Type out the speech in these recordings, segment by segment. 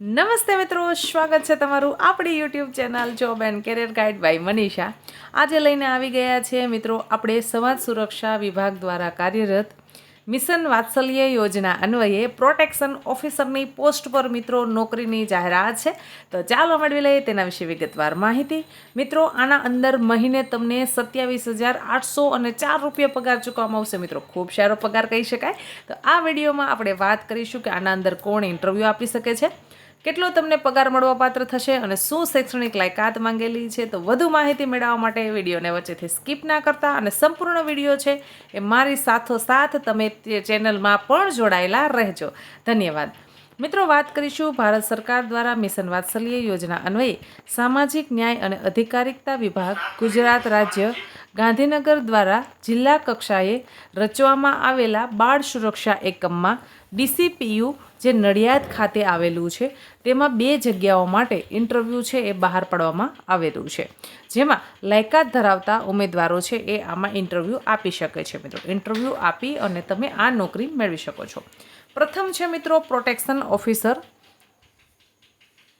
નમસ્તે મિત્રો, સ્વાગત છે તમારું આપણી YouTube channel job and career guide by Manisha. આજે લઈને આવી ગયા છે મિત્રો, આપણે સમાજ સુરક્ષા વિભાગ દ્વારા કાર્યરત મિશન વાત્સલ્ય યોજના અન્વયે પ્રોટેક્શન ઓફિસરની પોસ્ટ પર મિત્રો નોકરીની જાહેરાત છે. તો ચાલો મેળવી લઈએ તેના વિશે વિગતવાર માહિતી. મિત્રો, આના અંદર મહિને તમને સત્યાવીસ હજાર આઠસો અને ચાર રૂપિયા પગાર ચૂકવવામાં આવશે. મિત્રો, ખૂબ સારો પગાર કહી શકાય. તો આ વિડીયોમાં આપણે વાત કરીશું કે આના અંદર કોણ ઇન્ટરવ્યૂ આપી શકે છે. કેટલો તમને પગાર મળવા પાત્ર થશે અને શું શૈક્ષણિક લાયકાત માંગેલી છે તો વધુ માહિતી મેળવવા માટે વિડીયોને વચ્ચેથી સ્કીપ ના કરતા અને સંપૂર્ણ વીડિયો છે એ મારી સાથોસાથ તમે તે ચેનલમાં પણ જોડાયેલા રહેજો. ધન્યવાદ. મિત્રો, વાત કરીશું ભારત સરકાર દ્વારા મિશન વાત્સલ્ય યોજના અન્વયે સામાજિક ન્યાય અને અધિકારિકતા વિભાગ, ગુજરાત રાજ્ય, ગાંધીનગર દ્વારા જિલ્લા કક્ષાએ રચવામાં આવેલા બાળ સુરક્ષા એકમમાં ડીસીપીયુ જે નડિયાદ ખાતે આવેલું છે, તેમાં બે જગ્યાઓ માટે ઇન્ટરવ્યૂ છે એ બહાર પાડવામાં આવેલું છે. જેમાં લાયકાત ધરાવતા ઉમેદવારો છે એ આમાં ઇન્ટરવ્યૂ આપી શકે છે. મિત્રો, ઇન્ટરવ્યૂ આપી અને તમે આ નોકરી મેળવી શકો છો. પ્રથમ છે મિત્રો પ્રોટેક્શન ઓફિસર.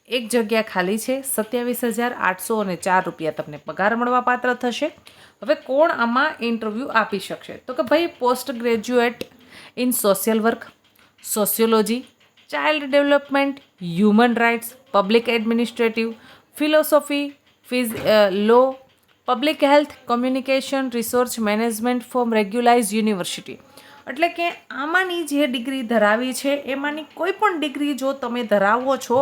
એક જગ્યા ખાલી છે, સત્યાવીસ હજાર આઠસો અને ચાર રૂપિયા તમને પગાર મળવા પાત્ર થશે. હવે કોણ આમાં ઇન્ટરવ્યૂ આપી શકશે? તો કે ભાઈ, post graduate in social work, sociology, child development, human rights, public administrative, philosophy, fizz law, public health, communication, resource management from regularise university. એટલે કે આમાંની જે ડિગ્રી ધરાવી છે, એમાંની કોઈ પણ ડિગ્રી જો તમે ધરાવો છો,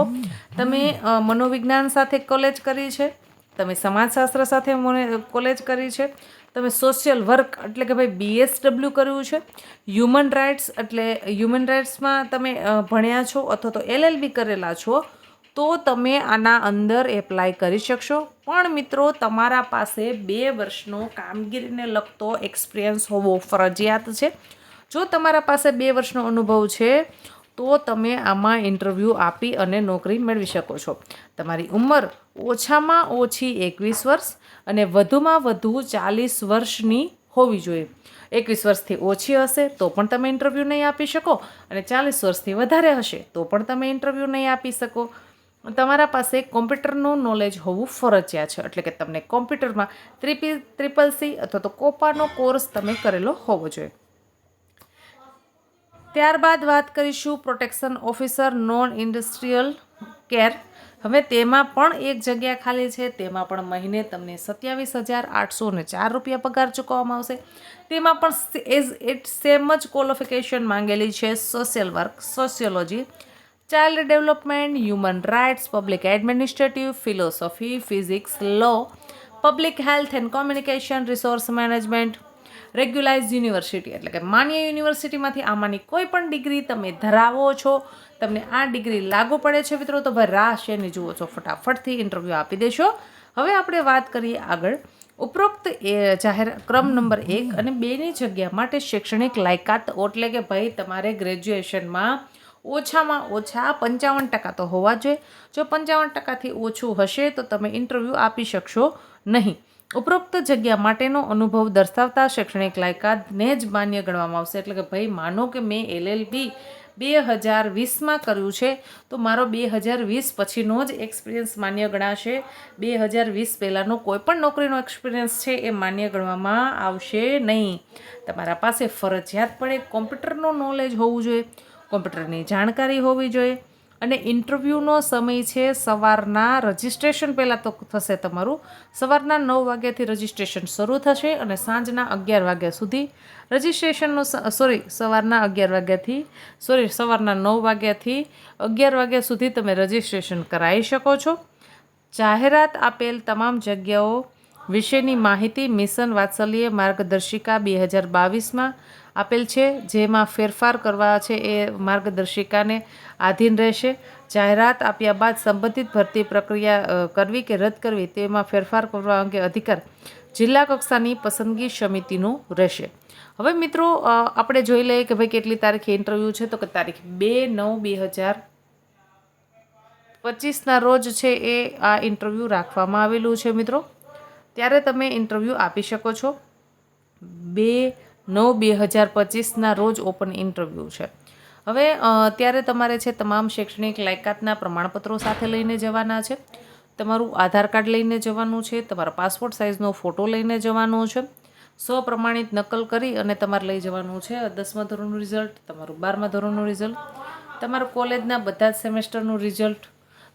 તમે મનોવિજ્ઞાન સાથે કોલેજ કરી છે, તમે સમાજશાસ્ત્ર સાથે કોલેજ કરી છે, તમે સોશિયલ વર્ક એટલે કે ભાઈ બીએસડબલ્યુ કર્યું છે હ્યુમન રાઇટ્સ એટલે હ્યુમન રાઇટ્સમાં તમે ભણ્યા છો અથવા તો એલએલબી કરેલા છો, તો તમે આના અંદર એપ્લાય કરી શકશો. પણ મિત્રો, તમારા પાસે બે વર્ષનો કામગીરીને લગતો એક્સપિરિયન્સ હોવો ફરજિયાત છે. જો તમારા પાસે બે વર્ષનો અનુભવ છે, તો તમે આમાં ઇન્ટરવ્યૂ આપી અને નોકરી મેળવી શકો છો. તમારી ઉંમર ઓછામાં ઓછી એકવીસ વર્ષ અને વધુમાં વધુ ચાલીસ વર્ષની હોવી જોઈએ. એકવીસ વર્ષથી ઓછી હશે તો પણ તમે ઇન્ટરવ્યૂ નહીં આપી શકો અને ચાલીસ વર્ષથી વધારે હશે તો પણ તમે ઇન્ટરવ્યૂ નહીં આપી શકો. તમારા પાસે કોમ્પ્યુટરનું નોલેજ હોવું ફરજિયાત છે, એટલે કે તમને કોમ્પ્યુટરમાં ત્રિપી, ત્રિપલ સી અથવા તો કોપાનો કોર્સ તમે કરેલો હોવો જોઈએ. ત્યારબાદ વાત કરીશું protection officer non industrial care. હવે તેમાં પણ એક જગ્યા ખાલી છે, તેમાં પણ મહિને તમને સત્યાવીસ હજાર આઠસો ને ચાર રૂપિયા પગાર ચૂકવવામાં આવશે. તેમાં પણ એઝ ઇટ સેમ જ ક્વોલિફિકેશન માંગેલી છે social work sociology child development human rights public administrative philosophy physics law public health and communication resource management regularise university, એટલે કે માન્ય યુનિવર્સિટીમાંથી આમાંની કોઈ પણ ડિગ્રી તમે ધરાવો છો, તમને આ ડિગ્રી લાગુ પડે છે મિત્રો, તો ભાઈ રાહ શેની જુઓ છો? ફટાફટથી ઇન્ટરવ્યૂ આપી દેશો. હવે આપણે વાત કરીએ આગળ. ઉપરોક્ત એ જાહેર ક્રમ નંબર એક અને બેની જગ્યા માટે શૈક્ષણિક લાયકાત, એટલે કે ભાઈ તમારે ગ્રેજ્યુએશનમાં ઓછામાં ઓછા પંચાવન ટકા તો હોવા જોઈએ. જો પંચાવન ટકાથી ઓછું હશે તો તમે ઇન્ટરવ્યૂ આપી શકશો નહીં. ઉપરોક્ત જગ્યા માટેનો અનુભવ દર્શાવતા શૈક્ષણિક લાયકાતને જ માન્ય ગણવામાં આવશે. એટલે કે ભાઈ, માનો કે મેં એલએલબી બે હજાર વીસમાં કર્યું છે, તો મારો બે હજાર વીસ પછીનો જ એક્સપિરિયન્સ માન્ય ગણાશે. બે હજાર વીસ પહેલાંનો કોઈ પણ નોકરીનો એક્સપિરિયન્સ છે એ માન્ય ગણવામાં આવશે નહીં. તમારા પાસે ફરજિયાતપણે કોમ્પ્યુટરનું નોલેજ હોવું જોઈએ કોમ્પ્યુટરની જાણકારી હોવી જોઈએ અને ઇન્ટરવ્યૂનો સમય છે સવારના રજિસ્ટ્રેશન પહેલાં તો થશે તમારું. સવારના નવ વાગ્યાથી રજિસ્ટ્રેશન શરૂ થશે અને સાંજના અગિયાર વાગ્યા સુધી રજિસ્ટ્રેશનનો સોરી, સવારના અગિયાર વાગ્યાથી, સોરી, સવારના નવ વાગ્યાથી અગિયાર વાગ્યા સુધી તમે રજિસ્ટ્રેશન કરાવી શકો છો. જાહેરાત આપેલ તમામ જગ્યાઓ વિશેની માહિતી મિશન વાત્સલ્ય માર્ગદર્શિકા બે હજાર બાવીસમાં આપેલ છે, જેમાં ફેરફાર કરવા છે એ માર્ગદર્શિકાને આધીન રહેશે. જાહેરાત આપ્યા બાદ સંબંધિત ભરતી પ્રક્રિયા કરવી કે રદ કરવી તેમાં ફેરફાર કરવા અંગે અધિકાર જિલ્લા કક્ષાની પસંદગી સમિતિનું રહેશે. હવે મિત્રો આપણે જોઈ લઈએ કે ભાઈ કેટલી તારીખે ઇન્ટરવ્યૂ છે. તો કે તારીખ બે નવ બે હજાર પચીસના રોજ છે એ આ ઇન્ટરવ્યૂ રાખવામાં આવેલું છે મિત્રો. ત્યારે તમે ઇન્ટરવ્યૂ આપી શકો છો. બે નવ બે હજાર પચીસના રોજ ઓપન ઇન્ટરવ્યૂ છે. હવે અત્યારે ત્યારે તમારે છે તમામ શૈક્ષણિક લાયકાતના પ્રમાણપત્રો સાથે લઈને જવાના છે. તમારું આધાર કાર્ડ લઈને જવાનું છે, તમારા પાસપોર્ટ સાઇઝનો ફોટો લઈને જવાનો છે. સો પ્રમાણિત નકલ કરી અને તમારે લઈ જવાનું છે દસમા ધોરણનું રિઝલ્ટ, તમારું બારમા ધોરણનું રિઝલ્ટ, તમારું કોલેજના બધા જ સેમેસ્ટરનું રિઝલ્ટ,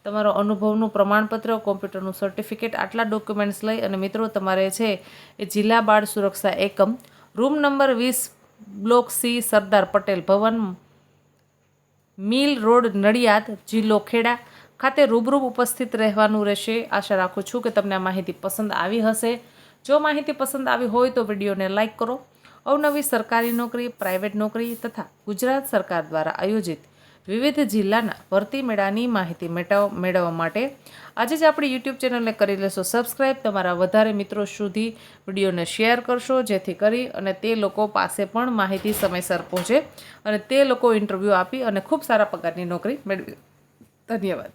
તમારો અનુભવનું પ્રમાણપત્ર, કોમ્પ્યુટરનું સર્ટિફિકેટ, આટલા ડોક્યુમેન્ટ્સ લઈ અને મિત્રો, તમારે છે એ જિલ્લા બાળ સુરક્ષા એકમ રૂમ નંબર વીસ, block C, Sardar Patel Bhavan, mill road, Nadiad, જિલ્લો ખેડા ખાતે રૂબરૂ ઉપસ્થિત રહેવાનું રહેશે. આશા રાખું છું કે તમને આ માહિતી પસંદ આવી હશે. જો માહિતી પસંદ આવી હોય તો વિડીયોને લાઇક કરો. અવનવી સરકારી નોકરી, પ્રાઇવેટ નોકરી તથા ગુજરાત સરકાર દ્વારા આયોજિત વિવિધ જિલ્લાના ભરતી મેળાની માહિતી મેળવવા માટે આજે જ આપણી યુટ્યુબ ચેનલને કરી લેશો સબસ્ક્રાઈબ તમારા વધારે મિત્રો સુધી વિડીયોને શેર કરશો, જેથી કરી અને તે લોકો પાસે પણ માહિતી સમયસર પહોંચે અને તે લોકો ઇન્ટરવ્યૂ આપી અને ખૂબ સારા પગારની નોકરી મેળવી. ધન્યવાદ.